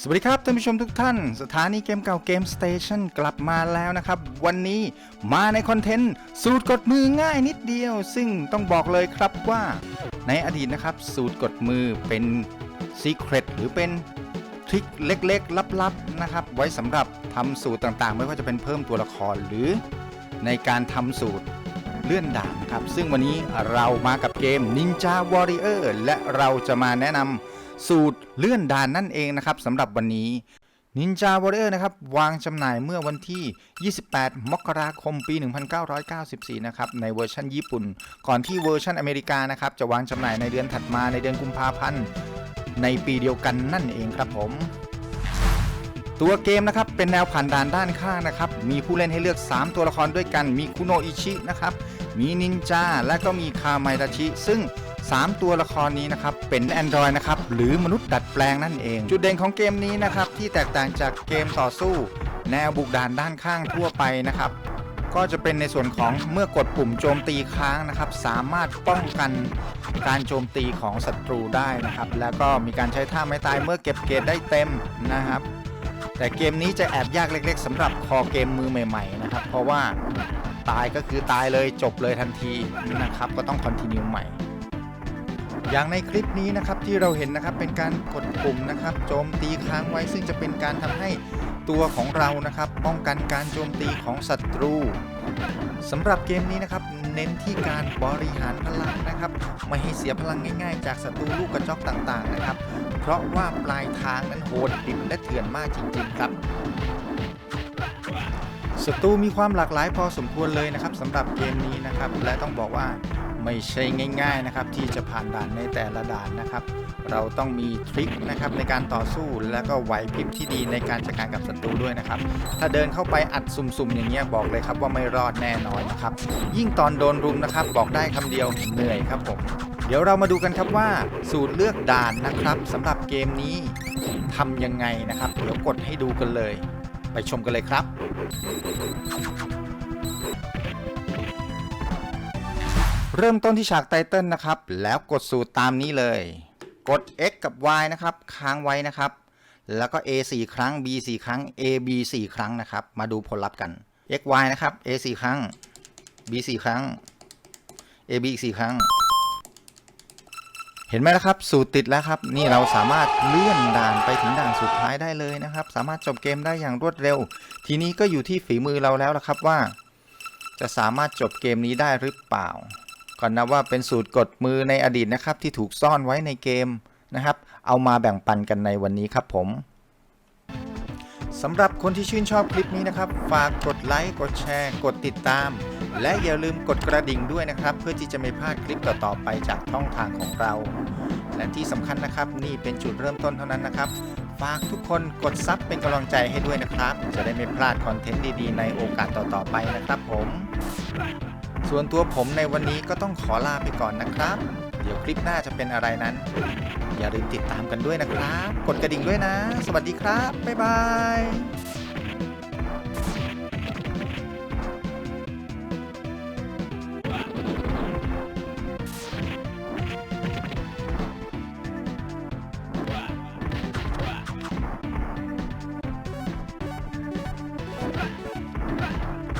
สวัสดีครับท่านผู้ชมทุกท่าน สถานีเกมเก่าเกมสเตชันกลับมาแล้วนะครับ วันนี้มาในคอนเทนต์สูตรกดมือง่ายนิดเดียว ซึ่งต้องบอกเลยครับว่าในอดีตนะครับ สูตรกดมือเป็นซีเครตหรือเป็นทริคเล็กๆ ลับๆนะครับ ไว้สำหรับทำสูตรต่างๆ ไม่ว่าจะเป็นเพิ่มตัวละครหรือในการทำสูตรเลื่อนด่านนะครับ ซึ่งวันนี้เรามากับเกม Ninja Warrior และเราจะมาแนะนำ สูตรเลื่อนด่านนั่นเองนะครับสำหรับวันนี้ Ninja Warrior นะครับ วางจำหน่ายเมื่อวันที่ 28 มกราคม ปี 1994 นะครับ ในเวอร์ชันญี่ปุ่น ก่อนที่เวอร์ชันอเมริกานะครับ จะวางจำหน่ายในเดือนถัดมาในเดือนกุมภาพันธ์ ในปีเดียวกันนั่นเองครับผม ตัวเกมนะครับ เป็นแนวผ่านด่านด้านข้างนะครับ มีผู้เล่นให้เลือก 3 ตัวละครด้วยกัน มีคุโนอิชินะครับ มีนินจา และก็มีคาไมดาชิ ซึ่ง 3 ตัวละครนี้นะครับ เป็น Android นะครับ หรือมนุษย์ดัดแปลงนั่นเอง จุดเด่นของเกมนี้นะครับ ที่แตกต่างจากเกมต่อสู้ แนวบุกด่านด้านข้างทั่วไปนะครับ ก็จะเป็นในส่วนของเมื่อกดปุ่มโจมตีค้างนะครับ สามารถป้องกันการโจมตีของศัตรูได้นะครับ แล้วก็มีการใช้ท่าไม้ตายเมื่อเก็บเกรดได้เต็มนะครับ แต่เกมนี้จะแอบยากเล็ก ๆสำหรับคอเกมมือใหม่ ๆ นะครับ เพราะว่าตายก็คือตายเลยจบเลยทันทีนะครับ ก็ต้องคอนติเนียใหม่ อย่างในคลิปนี้นะครับที่เราเห็นนะครับเป็นการกดปุ่มนะครับโจมตีค้างไว้ซึ่งจะเป็นการทำให้ตัวของเรานะครับ ป้องกันการโจมตีของศัตรูสำหรับเกมนี้นะครับเน้นที่การบริหารพลังนะครับ ไม่ให้เสียพลังง่ายๆ จากศัตรูลูกกระจอกต่างๆนะครับ เพราะว่าปลายทางนั้นโหดดิบและเถื่อนมากจริงๆครับศัตรูมีความหลากหลายพอสมควรเลยนะครับสำหรับเกมนี้นะครับ และต้องบอกว่า ไม่ใช่ง่ายๆนะครับที่จะผ่านด่านในแต่ละด่านนะครับ เราต้องมีทริคนะครับในการต่อสู้และก็ไหวพริบที่ดีในการจัดการกับศัตรูด้วยนะครับ ถ้าเดินเข้าไปอัดสุ่มๆ อย่างเงี้ยบอกเลยครับว่าไม่รอดแน่นอนนะครับ ยิ่งตอนโดนรุมนะครับ บอกได้คำเดียวเหนื่อยครับผมเดี๋ยวเรามาดูกันครับว่า สูตรเลือกด่านนะครับสำหรับเกมนี้ทำยังไงนะครับ เดี๋ยวกดให้ดูกันเลย ไปชมกันเลยครับ เริ่มต้นที่ฉากไตเติลนะครับ แล้วกดสูตรตามนี้เลย กด X กับ Y นะครับ ค้างไว้นะครับ แล้วก็ A 4 ครั้ง B 4ครั้ง A B 4ครั้งนะครับ มาดูผลลัพธ์กัน X Y นะครับ A 4ครั้ง B 4ครั้ง A B อีก4ครั้ง เห็นไหมล่ะครับ สูตรติดแล้วครับ นี่เราสามารถเลื่อนด่านไปถึงด่านสุดท้ายได้เลยนะครับ สามารถจบเกมได้อย่างรวดเร็ว ทีนี้ก็อยู่ที่ฝีมือเราแล้วละครับว่า จะสามารถจบเกมนี้ได้หรือเปล่า ก่อนนับว่าเป็นสูตรกดมือในอดีตนะครับ ที่ถูกซ่อนไว้ในเกมนะครับ เอามาแบ่งปันกันในวันนี้ครับผมสำหรับคนที่ชื่นชอบคลิปนี้นะครับ ฝากกดไลค์กดแชร์ กดติดตาม และอย่าลืมกดกระดิ่งด้วยนะครับ เพื่อที่จะไม่พลาดคลิปต่อๆไปจากช่องทางของเรา และที่สำคัญนะครับ นี่เป็นจุดเริ่มต้นเท่านั้นนะครับ ฝากทุกคนกดซับเป็นกำลังใจให้ด้วยนะครับ จะได้ไม่พลาดคอนเทนต์ดีๆ ในโอกาสต่อๆไปนะครับผม ส่วนตัวผมในวันนี้ก็ต้องขอลาไปก่อนนะครับ เดี๋ยวคลิปหน้าจะเป็นอะไรนั้น อย่าลืมติดตามกันด้วยนะครับ กดกระดิ่งด้วยนะ สวัสดีครับ บ๊ายบาย